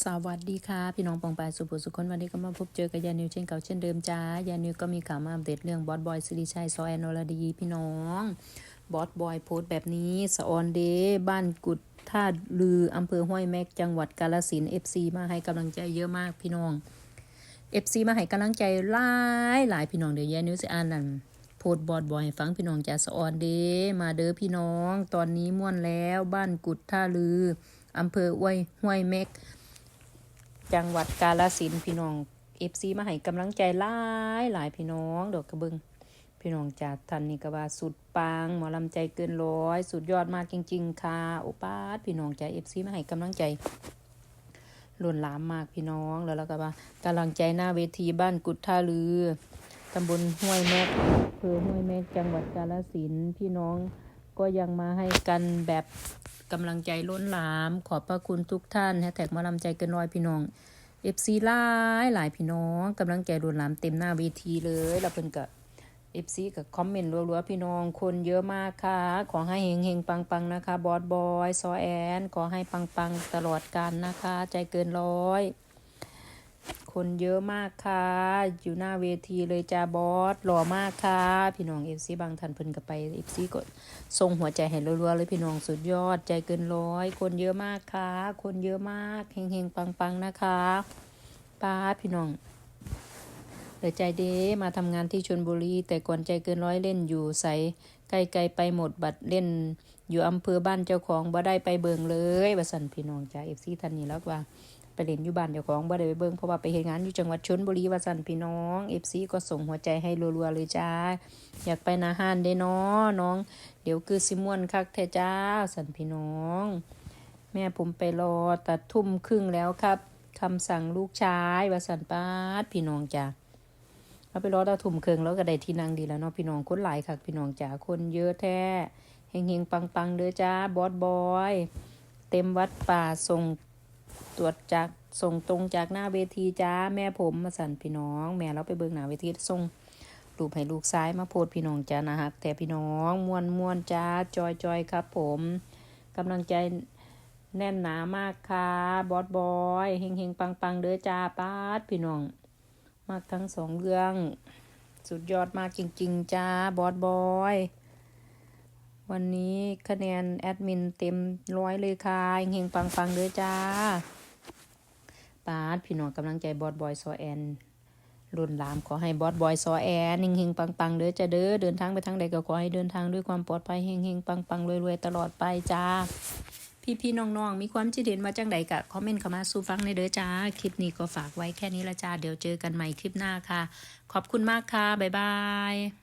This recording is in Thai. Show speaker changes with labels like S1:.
S1: สวัสดีค่ะ พี่น้องปองปายสุภุสุคนวันนี้ก็มาพบเจอกับยานิวเช่นเก่าเช่นเดิมจ้ายานิวก็มีข่าวมาอัปเดตเรื่องบอสบอยสิริชัยซอแอนอลดี พี่น้องบอสบอยโพสต์แบบนี้สออนเดย์บ้านกุดท่าลืออำเภอห้วยแม็กจังหวัดกาลสินเอฟซีมาให้กำลังใจเยอะมากพี่น้องเอฟซีมาให้กำลังใจหลายหลายพี่น้องเดี๋ยวยานิวจะอ่านนั่นโพสต์บอสบอยให้ฟังพี่น้องจะสออนเดมาเด้อพี่น้อง ตอนนี้ม่วนแล้วบ้านกุดท่าลืออำเภอห้วยห้วยแม็ก จังหวัดกาลสินพี่น้องเอฟซีมาให้กำลังใจหลายหลายพี่น้องดอกกระเบิงพี่น้องจากทันนี่ก็ว่าสุดปังหมอลำใจเกินร้อย สุดยอดมากจริง ๆ ค่ะโอป้าพี่น้องจากเอฟซีมาให้กำลังใจล้วนหลามมากพี่น้องแล้วแล้วก็ว่ากำลังใจหน้าเวทีบ้านกุดท่าลือตำบลห้วยแม็กอำเภอห้วยแม็กจังหวัดกาลสินพี่น้องก็ยังมาให้กันแบบกำลังใจล้นหลาม ขอบพระคุณทุกท่านแฮชแท็กมาลำใจเกินร้อยพี่น้อง เอฟซีหลายหลายพี่น้องกำลังใจรุนหลามเต็มหน้าเวทีเลยแล้วเพิ่นก็เอฟซีกับคอมเมนต์รัวๆพี่น้องคนเยอะมากค่ะ ขอให้เฮงเฮงๆปังๆนะคะ บอสบอย ซอแอน ขอให้ปังๆตลอดกันนะคะ ใจเกินร้อย คนเยอะมากค่ะ อยู่หน้าเวทีเลยจ้าบอสหล่อมากค่ะ พี่น้องเอฟซีบางท่านเพิ่นก็ไปเอฟซีก็ส่งหัวใจให้รัวๆเลยพี่น้องสุดยอดใจเกินร้อย คนเยอะมากค่ะ คนเยอะมากเฮงเฮงๆปังๆนะคะป้าพี่น้องเดี๋ยวใจเด้มาทำงานที่ชนบุรีแต่ก่อนใจเกินร้อยเล่นอยู่ใสไกลๆไปหมดบัตรเล่น อยู่อำเภอบ้านเจ้าของบ่ได้ไปเบิงเลยว่าสันพี่น้องจ้าเอฟซีท่านนี้แล้วว่า ไปเล่นอยู่บ้านเจ้าของบ่ได้ไปเบิ่งเพราะว่าไปเฮ็ดงานอยู่จังหวัดชลบุรีว่าซั่นพี่น้อง FC ก็ส่งหัวใจให้รัวๆเลยจ้า อยากไปนาฮานเด้เนาะน้อง เดี๋ยวคือสิม่วนคักแท้จ้าสั่นพี่น้อง แม่ผมไปรอตัดทุ่มครึ่งแล้วครับคำสั่งลูกชายว่าสันปาดพี่น้องจ้าเราไปรอตัดทุ่มครึ่งแล้วก็ได้ที่นั่งดีแล้วเนาะพี่น้องคนหลายคักพี่น้องจ้าคนเยอะแท้เฮงๆปังๆเด้อจ้าบอสบอย เต็มวัดป่าส่ง ตรวจจากส่งตรงจากหน้าเวทีจ้าแม่ผมมาสั่นพี่น้อง แม่เราไปเบิ่งหน้าเวทีส่งรูปให้ลูกซ้ายมาโพดพี่น้องจ้านะฮักแต่พี่น้องมวนมวนจ้าจอยจอยครับผมกำลังใจแน่นหนามากค่ะบอสบอยเฮงเฮงปังปังเด้อจ้าป้าดพี่น้อง มากทั้งสองเรื่อง สุดยอดมากจริง ๆ จ้าบอสบอยวันนี้คะแนนแอดมินเต็มร้อยเลยค่ะเฮงๆปังๆเลยจ้า ปาดพี่น้องกำลังใจบอสบอยซอแอนรุ่นลามขอให้บอสบอยซอแอนเฮงๆปังๆเด้อจะเด้อเดินทางไปทางใดก็ขอให้เดินทางด้วยความปลอดภัยเฮงๆปังๆรวยๆตลอดไปจ้าพี่ๆน้องๆมีความคิดเห็นมาจังใดกะคอมเมนต์เข้ามาสู่ฟังในเด้อจ้าคลิปนี้ก็ฝากไว้แค่นี้ละจ้าเดี๋ยวเจอกันใหม่คลิปหน้าค่ะ ขอบคุณมากค่ะบ๊ายบาย